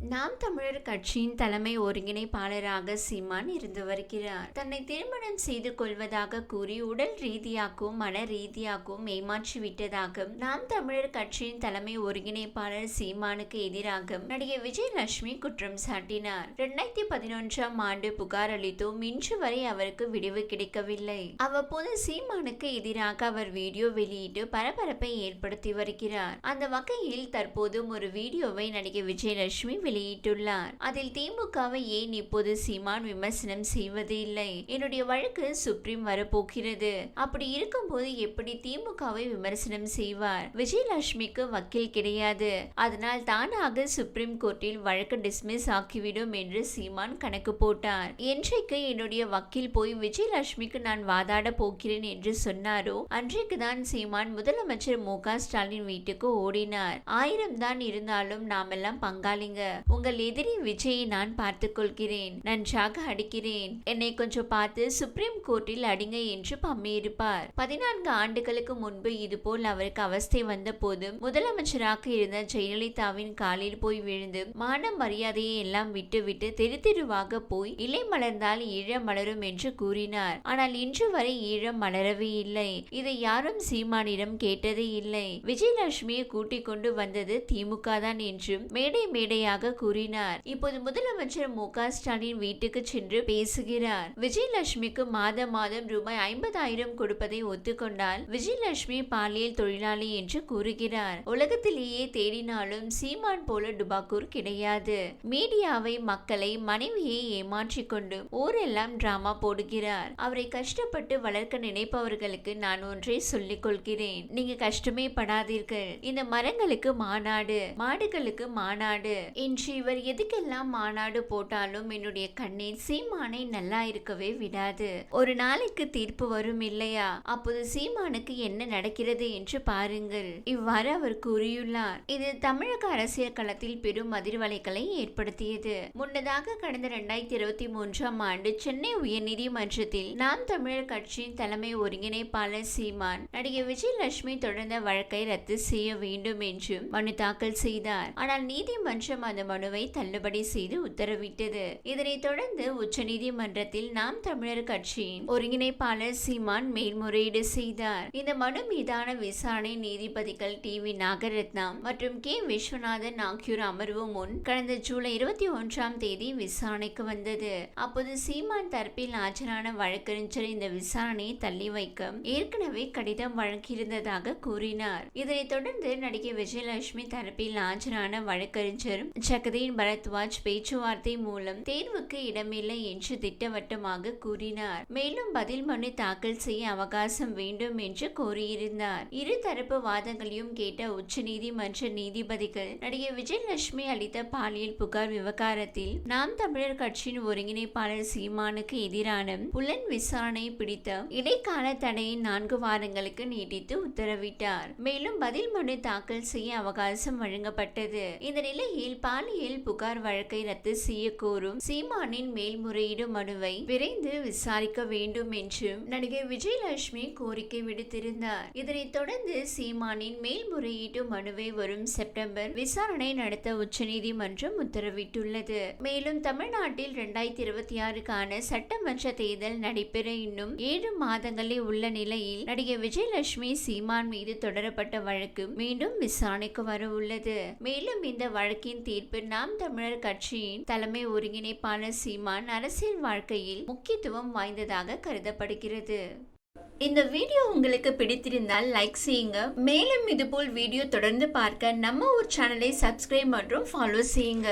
நாம் தமிழர் கட்சியின் தலைமை ஒருங்கிணைப்பாளராக சீமான் இருந்து வருகிறார். தன்னை திருமணம் செய்து கொள்வதாக கூறி உடல் ரீதியாகவும் மன ரீதியாகவும் ஏமாற்றி விட்டதாக நாம் தமிழர் கட்சியின் தலைமை ஒருங்கிணைப்பாளர் சீமானுக்கு எதிராக நடிகை விஜயலட்சுமி குற்றம் சாட்டினார். இரண்டாயிரத்தி பதினொன்றாம் ஆண்டு புகார் அளித்தும் இன்று வரை அவருக்கு விடிவு கிடைக்கவில்லை. அவ்வப்போது சீமானுக்கு எதிராக அவர் வீடியோ வெளியிட்டு பரபரப்பை ஏற்படுத்தி வருகிறார். அந்த வகையில் தற்போதும் ஒரு வீடியோவை நடிகை விஜயலட்சுமி வெளியிட்டுள்ளார். அதில் திமுகவை ஏன் இப்போது சீமான் விமர்சனம் செய்வது இல்லை? என்னுடைய வழக்கு சுப்ரீம் வரப்போகிறது. அப்படி இருக்கும்போது எப்படி திமுகவை விமர்சனம் செய்வார்? விஜயலட்சுமிக்கு வக்கீல் கிடையாது. அதனால் தானாக சுப்ரீம் கோர்ட்டில் வழக்கு டிஸ்மிஸ் ஆக்கிவிடும் என்று சீமான் கணக்கு போட்டார். என்றைக்கு என்னுடைய வக்கீல் போய் விஜயலட்சுமிக்கு நான் வாதாட போகிறேன் என்று சொன்னாரோ அன்றைக்கு தான் சீமான் முதலமைச்சர் மு ஸ்டாலின் வீட்டுக்கு ஓடினார். ஆயிரம் தான் இருந்தாலும் நாமெல்லாம் பங்காளிங்க. உங்கள் எதிரி விஜயை நான் பார்த்துக் கொள்கிறேன் நன்றாக அடிக்கிறேன். என்னை கொஞ்சம் பார்த்து சுப்ரீம் கோர்ட்டில் அடிங்க என்று பம்மியிருப்பார். பதினான்கு ஆண்டுகளுக்கு முன்பு இதுபோல் அவருக்கு அவஸ்தை வந்த போதும் முதலமைச்சராக இருந்த ஜெயலலிதாவின் காலில் போய் விழுந்து மான மரியாதையை எல்லாம் விட்டுவிட்டு தெரு தெருவாக போய் இலை மலர்ந்தால் ஈழம் மலரும் என்று கூறினார். ஆனால் இன்று வரை ஈழம் மலரவே இல்லை. இதை யாரும் சீமானிடம் கேட்டதே இல்லை. விஜயலட்சுமியை கூட்டிக் கொண்டு வந்தது திமுக தான் என்றும் மேடை மேடையாக கூறினார். இப்போது முதலமைச்சர் மு க ஸ்டாலின் வீட்டுக்கு சென்று பேசுகிறார். விஜயலட்சுமிக்கு மாதம் மாதம் ரூபாய் ஐம்பதாயிரம் கொடுப்பதை ஒத்துக்கொண்டால் விஜயலட்சுமி பாலியல் தொழிலாளி என்று கூறுகிறார். உலகத்திலேயே தேடினாலும் சீமான் போல டுபாக்கூர் கிடையாது. மீடியாவை மக்களை மனைவியை ஏமாற்றிக் கொண்டு ஊரெல்லாம் டிராமா போடுகிறார். அவரை கஷ்டப்பட்டு வளர்க்க நினைப்பவர்களுக்கு நான் ஒன்றை சொல்லிக் கொள்கிறேன். நீங்க கஷ்டமே படாதீர்கள். இந்த மரங்களுக்கு மாநாடு மாடுகளுக்கு மாநாடு என்று இன்று இவர் எதுக்கெல்லாம் மாநாடு போட்டாலும் என்னுடைய கண்ணீர் சீமானை நல்லா இருக்கவே விடாது. ஒரு நாளைக்கு தீர்ப்பு வரும் இல்லையா? அப்போது சீமானுக்கு என்ன நடக்கிறது என்று பாருங்கள். இவ்வாறு அவர் கூறியுள்ளார். இது தமிழக அரசியல் களத்தில் பெரும் அதிர்வலைகளை ஏற்படுத்தியது. முன்னதாக கடந்த இரண்டாயிரத்தி இருபத்தி மூன்றாம் ஆண்டு சென்னை உயர்நீதிமன்றத்தில் நாம் தமிழர் கட்சியின் தலைமை ஒருங்கிணைப்பாளர் சீமான் நடிகை விஜயலட்சுமி தொடர்ந்த வழக்கை ரத்து செய்ய வேண்டும் என்றும் மனு தாக்கல் செய்தார். ஆனால் நீதிமன்றம் அந்த மனுவை தள்ளுபடி செய்து உத்தரவிட்டது. இதனைத் தொடர்ந்து உச்சநீதிமன்றத்தில் நாம் தமிழர் கட்சியின் ஒருங்கிணைப்பாளர் சீமான் மேல்முறையீடு செய்தார். இந்த மனு மீதான விசாரணை நீதிபதிகள் டி. வி. நாகரத்னம் மற்றும் கே. விஸ்வநாதன் ஆகியோர் அமர்வு முன் கடந்த ஜூலை இருபத்தி ஒன்றாம் தேதி விசாரணைக்கு வந்தது. அப்போது சீமான் தரப்பில் ஆஜரான வழக்கறிஞர் இந்த விசாரணையை தள்ளி வைக்க ஏற்கனவே கடிதம் வழங்கியிருந்ததாக கூறினார். இதனைத் தொடர்ந்து நடிகை விஜயலட்சுமி தரப்பில் ஆஜரான வழக்கறிஞர் ஜெகதீன் பரத்வாஜ் பேச்சுவார்த்தை மூலம் தேர்வுக்கு இடமில்லை என்று திட்டவட்டமாக கூறினார். மேலும் பதில் மனு தாக்கல் செய்ய அவகாசம் வேண்டும் என்று கோரியிருந்தார். இரு தரப்பு வாதங்களையும் கேட்ட உச்சநீதிமன்ற நீதிபதிகள் நடிகை விஜயலட்சுமி அளித்த பாலியல் புகார் விவகாரத்தில் நாம் தமிழர் கட்சியின் ஒருங்கிணைப்பாளர் சீமானுக்கு எதிரான புலன் விசாரணை பிடித்த இடைக்கால தடையை நான்கு வாரங்களுக்கு நீட்டித்து உத்தரவிட்டார். மேலும் பதில் மனு தாக்கல் செய்ய அவகாசம் வழங்கப்பட்டது. இந்த நிலையில் பாலியல் புகார் வழக்கை ரத்து செய்ய கோரும் சீமானின் மேல்முறையீடு மனுவை விரைந்து விசாரிக்க வேண்டும் என்றும் நடிகை விஜயலட்சுமி கோரிக்கை விடுத்திருந்தார். இதனைத் தொடர்ந்து சீமானின் மேல்முறையீட்டு மனுவை வரும் செப்டம்பர் விசாரணை நடத்த உச்சநீதிமன்றம் உத்தரவிட்டுள்ளது. மேலும் தமிழ்நாட்டில் இரண்டாயிரத்தி இருபத்தி ஆறுக்கான சட்டமன்ற தேர்தல் நடைபெற இன்னும் ஏழு மாதங்களே உள்ள நிலையில் நடிகை விஜயலட்சுமி சீமான் மீது தொடரப்பட்ட வழக்கு மீண்டும் விசாரணைக்கு வர உள்ளது மேலும் இந்த வழக்கின் தீர்ப்பு நாம் தமிழர் கட்சியின் தலைமை ஒருங்கிணைப்பாளர் சீமான் அரசியல் வாழ்க்கையில் முக்கியத்துவம் வாய்ந்ததாக கருதப்படுகிறது. இந்த வீடியோ உங்களுக்கு பிடித்திருந்தால் லைக் செய்யுங்க. மேலும் இதுபோல் வீடியோ தொடர்ந்து பார்க்க நம்ம ஒரு சேனலை சப்ஸ்கிரைப் மற்றும் ஃபாலோ செய்யுங்க.